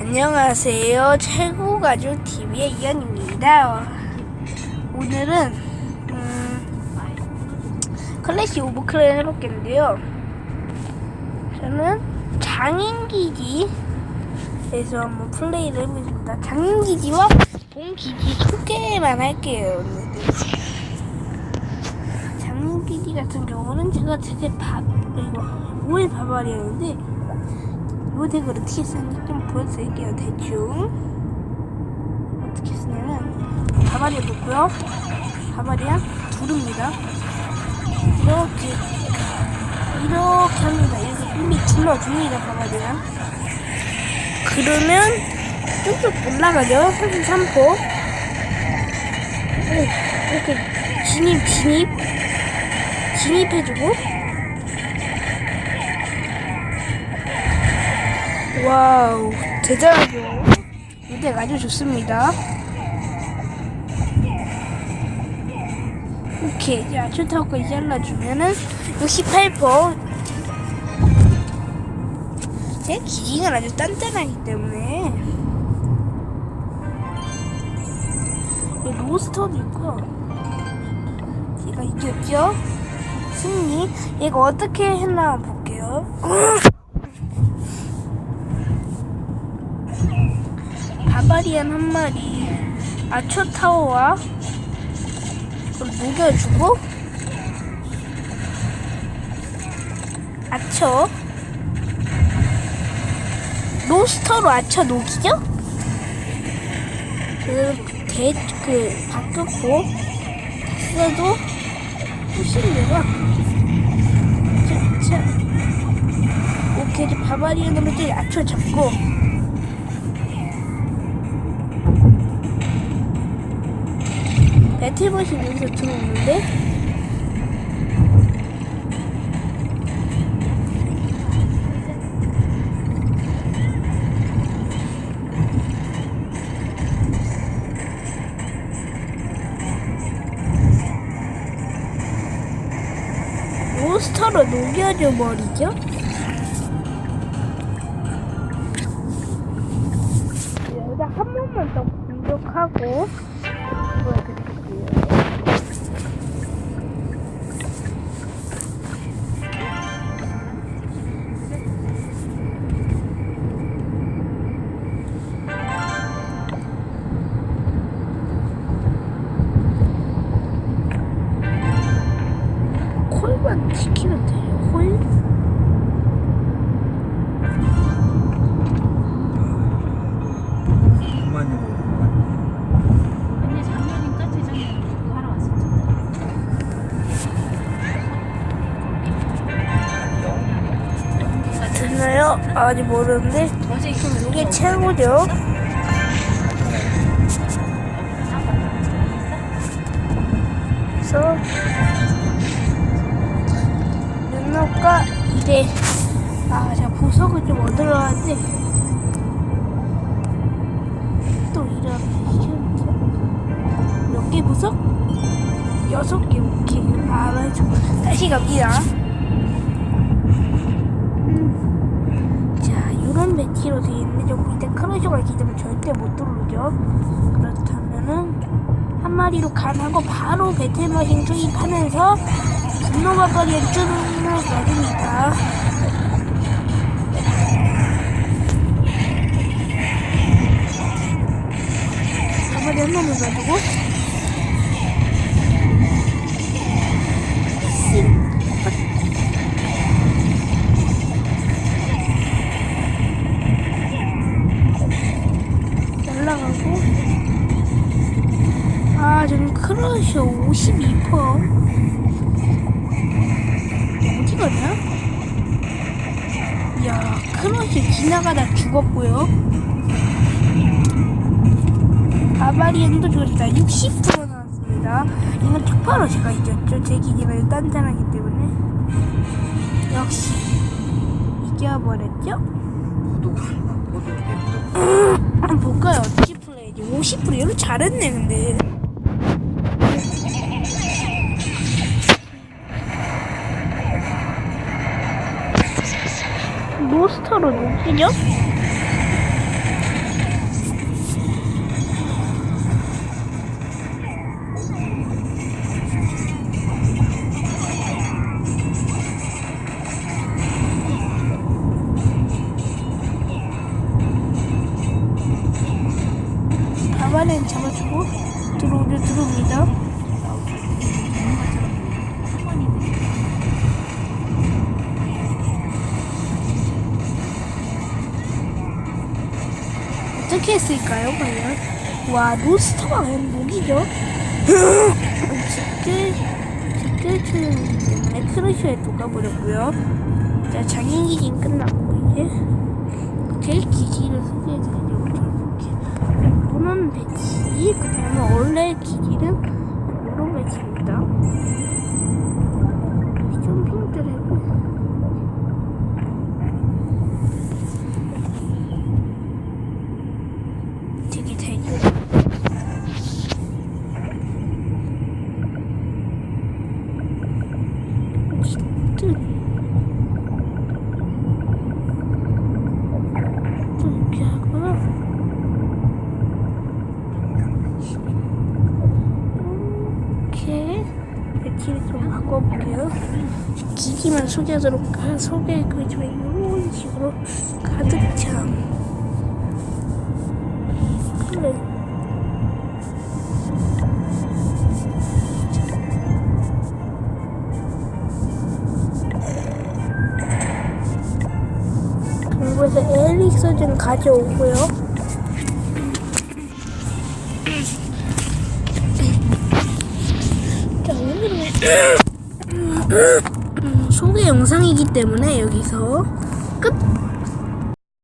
안녕하세요. 최고 가족 TV의 이현입니다. 오늘은 음, 클래시 오브 클랜 해볼겠는데요. 저는 장인기지에서 한번 플레이를 해보겠습니다. 장인기지와 본기지 소개만 할게요. 장인기지 같은 경우는 제가 되게 밥 이거 오일 바바리였는데 이 덱을 어떻게 쓰는지 좀 보여드릴게요. 대충 어떻게 쓰냐면 바바리아 놓고요. 바바리아 두릅니다. 이렇게 이렇게 합니다. 이렇게 이미 둘러줍니다. 바바리아. 그러면 쭉쭉 올라가죠. 33포. 이렇게 진입 진입 진입해주고 와우 대단하죠 이덱 아주 좋습니다. 오케이 자 초타워까지 잘라주면은 68%제 기기는 아주 단단하기 때문에. 로스터도 있고요 제가 이겼죠? 승리. 얘가 어떻게 했나 볼게요 바바리안 한 마리. 아초 타워와 그걸 녹여주고 아초. 로스터로 아초 녹이죠? 그대그 바뀌었고 됐어도 후실내가 자, 자 오케이 바바리안으로 이제 아초 잡고 배틀봇이 여기서 들어오는데 몬스터로 녹여줘 버리죠? 여기다 한 번만 더 공격하고 콜만 지키면 돼요. 콜? 그만요. 근데 작년인가 재작년에 그거 하러 왔었잖아. 됐나요? 아직 모르는데 어제 그럼 이게 최고죠. 그래서 눈썹과 이대 아 제가 보석을 좀 얻으러 왔는데. 또 이런 몇개 보석? 여섯 개 오케이 아 맞아 다시 갑니다. 음. 자 이런 배치로 되어 있는데 저 밑에 있기 때문에 절대 못 들어오죠. 그렇다면은 한 마리로 간하고 바로 배틀머신 투입하면서 분노바바리에 쭈르르 가립니다. 가마리 한 놈을 가지고 52% 어디 가냐? 이야 크러쉬 지나가다 죽었고요 바바리안도 죽었다 60% 나왔습니다 이건 특파로 제가 이겼죠 제 기계가 단단하기 때문에 역시 이겨버렸죠? 한번 볼까요? 어떻게 플레이지? 50% 이거 잘했네 근데 포스터로 녹이냐? 가만히 잡아주고 들어오려 들어옵니다. 어떻게 했을까요, 과연? 와, 몬스터가 과연 목이죠? 집들 트는 때문에 크러쉬에 녹아버렸고요. 자, 장인 기진 끝났고, 이제. 제 기지를 소개해드리려고 해볼게요. 모노는 배치, 그 다음에 원래 기지는 모노 배치입니다. 좀 힘들고. 되게 되게. 기트. 이렇게 하고요. 이렇게 배치를 좀 바꿔볼게요. 기기만 소개하도록 하, 소개 그좀 이런 식으로 가득 참. 그래. 그래서 엘릭서 좀 가져오고요. 소개 영상이기 때문에 여기서 끝!